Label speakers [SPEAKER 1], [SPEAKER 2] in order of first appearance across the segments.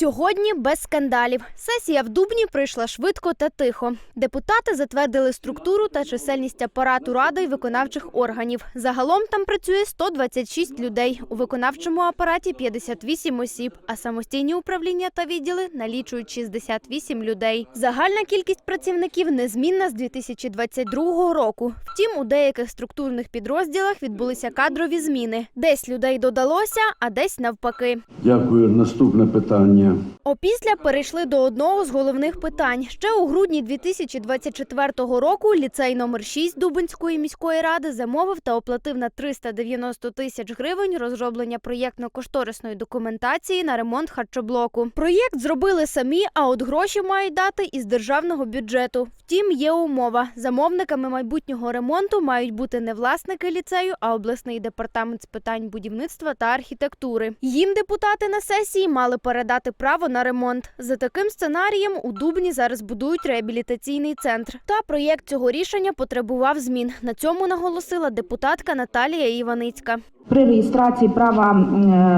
[SPEAKER 1] Сьогодні без скандалів. Сесія в Дубні пройшла швидко та тихо. Депутати затвердили структуру та чисельність апарату ради й виконавчих органів. Загалом там працює 126 людей. У виконавчому апараті 58 осіб, а самостійні управління та відділи налічують 68 людей. Загальна кількість працівників незмінна з 2022 року. Втім, у деяких структурних підрозділах відбулися кадрові зміни. Десь людей додалося, а десь навпаки.
[SPEAKER 2] Дякую. Наступне питання.
[SPEAKER 1] Опісля перейшли до одного з головних питань. Ще у грудні 2024 року ліцей номер 6 Дубинської міської ради замовив та оплатив на 390 тисяч гривень розроблення проєктно-кошторисної документації на ремонт харчоблоку. Проєкт зробили самі, а от гроші мають дати із державного бюджету. Втім, є умова: замовниками майбутнього ремонту мають бути не власники ліцею, а обласний департамент з питань будівництва та архітектури. Їм депутати на сесії мали передати право на ремонт. За таким сценарієм у Дубні зараз будують реабілітаційний центр. Та проєкт цього рішення потребував змін. На цьому наголосила депутатка Наталія Іваницька.
[SPEAKER 3] При реєстрації права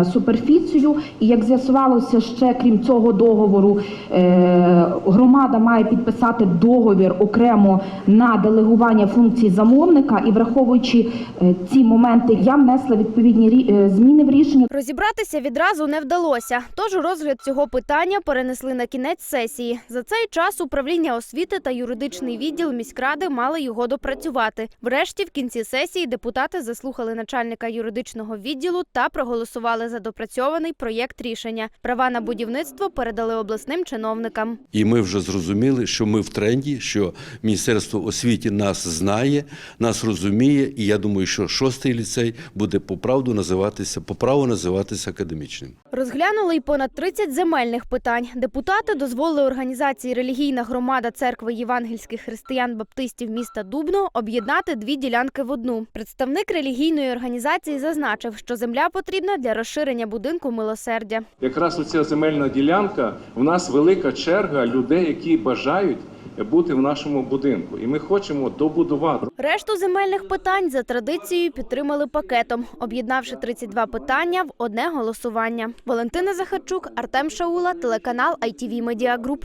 [SPEAKER 3] е, суперфіцію. І як з'ясувалося, ще крім цього договору, е, громада має підписати договір окремо на делегування функцій замовника. І враховуючи е, ці моменти, я внесла відповідні зміни в рішення.
[SPEAKER 1] Розібратися відразу не вдалося, тож розгляд цього питання перенесли на кінець сесії. За цей час управління освіти та юридичний відділ міськради мали його допрацювати. Врешті, в кінці сесії, депутати заслухали начальника юридичного відділу та проголосували за допрацьований проєкт рішення. Права на будівництво передали обласним чиновникам.
[SPEAKER 4] І ми вже зрозуміли, що ми в тренді, що Міністерство освіти нас знає, нас розуміє, і я думаю, що шостий ліцей буде по правду називатися, по праву називатися академічним.
[SPEAKER 1] Розглянули й понад 30 земельних питань. Депутати дозволили організації Релігійна громада церкви євангельських християн-баптистів міста Дубно об'єднати дві ділянки в одну. Представник релігійної організації зазначив, що земля потрібна для розширення будинку милосердя.
[SPEAKER 5] Якраз оця земельна ділянка, в нас велика черга людей, які бажають бути в нашому будинку, і ми хочемо добудувати.
[SPEAKER 1] Решту земельних питань за традицією підтримали пакетом, об'єднавши 32 питання в одне голосування. Валентина Захарчук, Артем Шаула, телеканал ITV Media Group.